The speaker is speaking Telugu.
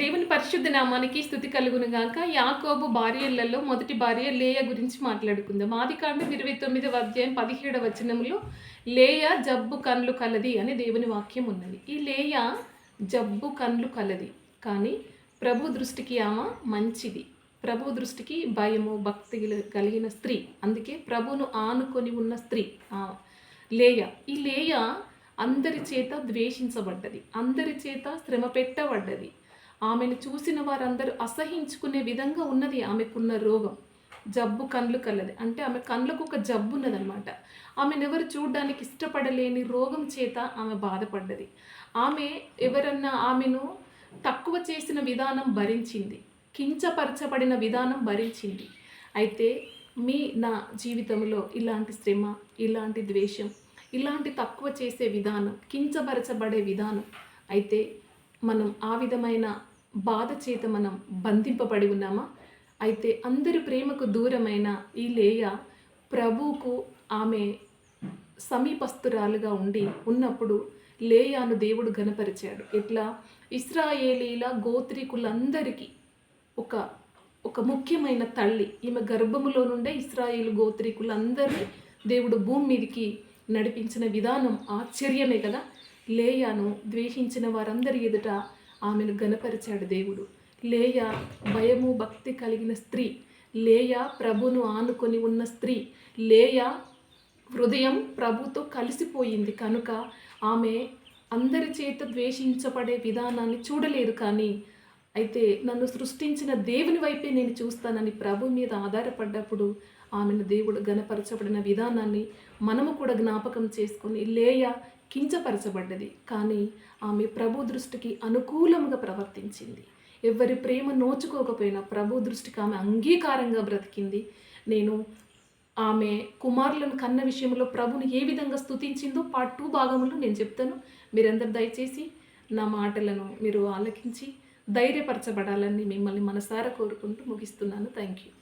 దేవుని పరిశుద్ధ నామానికి స్థుతి కలుగును గాక. యాకోబు భార్యలలో మొదటి భార్య లేయ గురించి మాట్లాడుకుందాం. ఆది కాండం ఇరవై తొమ్మిదవ అధ్యాయం పదిహేడవ వచనములో లేయ జబ్బు కండ్లు కలది అని దేవుని వాక్యం ఉన్నది. ఈ లేయ జబ్బు కండ్లు కలది కానీ ప్రభు దృష్టికి ఆమె మంచిది. ప్రభు దృష్టికి భయము భక్తి కలిగిన స్త్రీ. అందుకే ప్రభును ఆనుకొని ఉన్న స్త్రీ ఆ లేయ. ఈ లేయ అందరి చేత ద్వేషించబడ్డది. అందరి చేత శ్రమ పెట్టబడ్డది. ఆమెను చూసిన వారందరూ అసహించుకునే విధంగా ఉన్నది ఆమెకున్న రోగం. జబ్బు కండ్లు కలది. అంటే ఆమె కండ్లకు ఒక జబ్బు ఉన్నదనమాట ఆమెను ఎవరు చూడడానికి ఇష్టపడలేని రోగం చేత ఆమె బాధపడ్డది. ఆమె ఎవరన్నా ఆమెను తక్కువ చేసిన విధానం భరించింది. కించపరచబడిన విధానం భరించింది. అయితే మీ నా జీవితంలో ఇలాంటి శ్రమ ఇలాంటి ద్వేషం ఇలాంటి తక్కువ చేసే విధానం కించపరచబడే విధానం అయితే మనం ఆ విధమైన బాధ చేత మనం బంధింపబడి ఉన్నామా? అయితే అందరి ప్రేమకు దూరమైన ఈ లేయ ప్రభువుకు ఆమె సమీపస్తురాలుగా ఉండి ఉన్నప్పుడు లేయాను దేవుడు గనపరిచాడు ఎట్లా? ఇస్రాయేలీల గోత్రికులందరికీ ఒక ఒక ముఖ్యమైన తల్లి. ఈమె గర్భములో నుండే ఇస్రాయేల్ గోత్రికులందరినీ దేవుడు భూమి మీదకి నడిపించిన విధానం ఆశ్చర్యమే కదా? లేయాను ద్వేషించిన వారందరి ఎదుట ఆమెను గనపరిచాడు దేవుడు. లేయ భయము భక్తి కలిగిన స్త్రీ. లేయ ప్రభును ఆనుకొని ఉన్న స్త్రీ. లేయ హృదయం ప్రభుతో కలిసిపోయింది కనుక ఆమె అందరి చేత ద్వేషించబడే విధానాన్ని చూడలేదు కానీ అయితే నన్ను సృష్టించిన దేవుని వైపే నేను చూస్తానని ప్రభు మీద ఆధారపడ్డప్పుడు ఆమెను దేవుడు గణపరచబడిన విధానాన్ని మనము కూడా జ్ఞాపకం చేసుకొని లేయ కించపరచబడ్డది. కానీ ఆమె ప్రభు దృష్టికి అనుకూలంగా ప్రవర్తించింది. ఎవరి ప్రేమ నోచుకోకపోయినా ప్రభు దృష్టికి ఆమె అంగీకారంగా బ్రతికింది. నేను ఆమె కుమారులను కన్న విషయంలో ప్రభుని ఏ విధంగా స్తుతించిందో పార్ట్ టూ భాగంలో నేను చెప్తాను. మీరందరు దయచేసి నా మాటలను మీరు ఆలకించి ధైర్యపరచబడాలని మిమ్మల్ని మనసారా కోరుకుంటూ ముగిస్తున్నాను. Thank you